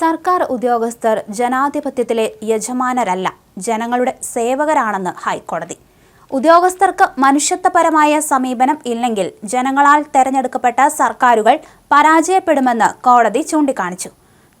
സർക്കാർ ഉദ്യോഗസ്ഥർ ജനാധിപത്യത്തിലെ യജമാനരല്ല ജനങ്ങളുടെ സേവകരാണെന്ന് ഹൈക്കോടതി. ഉദ്യോഗസ്ഥർക്ക് മനുഷ്യത്വപരമായ സമീപനം ഇല്ലെങ്കിൽ ജനങ്ങളാൽ തെരഞ്ഞെടുക്കപ്പെട്ട സർക്കാരുകൾ പരാജയപ്പെടുമെന്ന് കോടതി ചൂണ്ടിക്കാണിച്ചു.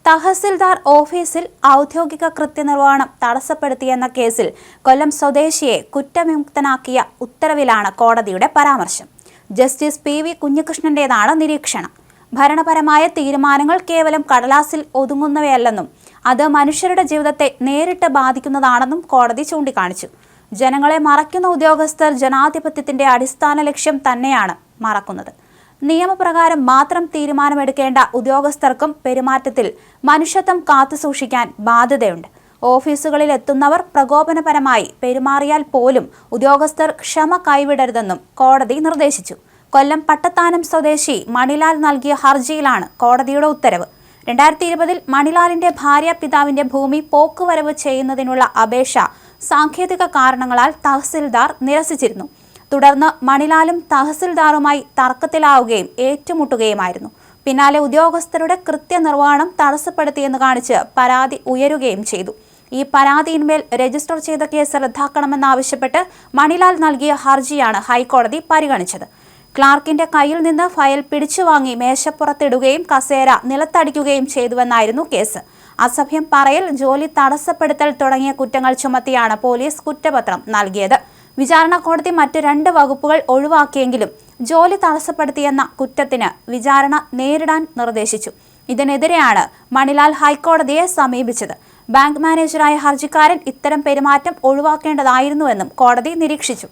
തഹസിൽദാർ ഓഫീസിൽ ഔദ്യോഗിക കൃത്യനിർവഹണം തടസ്സപ്പെടുത്തിയെന്ന കേസിൽ കൊല്ലം സ്വദേശിയെ കുറ്റവിമുക്തനാക്കിയ ഉത്തരവിലാണ് കോടതിയുടെ പരാമർശം. ജസ്റ്റിസ് പി വി കുഞ്ഞികൃഷ്ണന്റേതാണ് നിരീക്ഷണം. ഭരണപരമായ തീരുമാനങ്ങൾ കേവലം കടലാസിൽ ഒതുങ്ങുന്നവയല്ലെന്നും അത് മനുഷ്യരുടെ ജീവിതത്തെ നേരിട്ട് ബാധിക്കുന്നതാണെന്നും കോടതി ചൂണ്ടിക്കാണിച്ചു. ജനങ്ങളെ മറയ്ക്കുന്ന ഉദ്യോഗസ്ഥർ ജനാധിപത്യത്തിന്റെ അടിസ്ഥാന ലക്ഷ്യം തന്നെയാണ് മറക്കുന്നത്. നിയമപ്രകാരം മാത്രം തീരുമാനമെടുക്കേണ്ട ഉദ്യോഗസ്ഥർക്കും പെരുമാറ്റത്തിൽ മനുഷ്യത്വം കാത്തുസൂക്ഷിക്കാൻ ബാധ്യതയുണ്ട്. ഓഫീസുകളിൽ എത്തുന്നവർ പ്രകോപനപരമായി പെരുമാറിയാൽ പോലും ഉദ്യോഗസ്ഥർ ക്ഷമ കൈവിടരുതെന്നും കോടതി നിർദ്ദേശിച്ചു. കൊല്ലം പട്ടത്താനം സ്വദേശി മണിലാൽ നൽകിയ ഹർജിയിലാണ് കോടതിയുടെ ഉത്തരവ്. രണ്ടായിരത്തി ഇരുപതിൽ മണിലാലിന്റെ ഭാര്യ പിതാവിന്റെ ഭൂമി പോക്കുവരവ് ചെയ്യുന്നതിനുള്ള അപേക്ഷ സാങ്കേതിക കാരണങ്ങളാൽ തഹസിൽദാർ നിരസിച്ചിരുന്നു. തുടർന്ന് മണിലാലും തഹസിൽദാറുമായി തർക്കത്തിലാവുകയും ഏറ്റുമുട്ടുകയുമായിരുന്നു. പിന്നാലെ ഉദ്യോഗസ്ഥരുടെ കൃത്യനിർവഹണം തടസ്സപ്പെടുത്തിയെന്ന് കാണിച്ച് പരാതി ഉയരുകയും ചെയ്തു. ഈ പരാതിയിന്മേൽ രജിസ്റ്റർ ചെയ്ത കേസ് റദ്ദാക്കണമെന്നാവശ്യപ്പെട്ട് മണിലാൽ നൽകിയ ഹർജിയാണ് ഹൈക്കോടതി പരിഗണിച്ചത്. ക്ലാർക്കിന്റെ കയ്യിൽ നിന്ന് ഫയൽ പിടിച്ചുവാങ്ങി മേശപ്പുറത്തിടുകയും കസേര നിലത്തടിക്കുകയും ചെയ്തുവെന്നായിരുന്നു കേസ്. അസഭ്യം പറയൽ ജോലി തടസ്സപ്പെടുത്തൽ തുടങ്ങിയ കുറ്റങ്ങൾ ചുമത്തിയാണ് പോലീസ് കുറ്റപത്രം നൽകിയത്. വിചാരണ കോടതി മറ്റ് രണ്ട് വകുപ്പുകൾ ഒഴിവാക്കിയെങ്കിലും ജോലി തടസ്സപ്പെടുത്തിയെന്ന കുറ്റത്തിന് വിചാരണ നേരിടാൻ നിർദ്ദേശിച്ചു. ഇതിനെതിരെയാണ് മണിലാൽ ഹൈക്കോടതിയെ സമീപിച്ചത്. ബാങ്ക് മാനേജറായ ഹർജിക്കാരൻ ഇത്തരം പെരുമാറ്റം ഒഴിവാക്കേണ്ടതായിരുന്നുവെന്നും കോടതി നിരീക്ഷിച്ചു.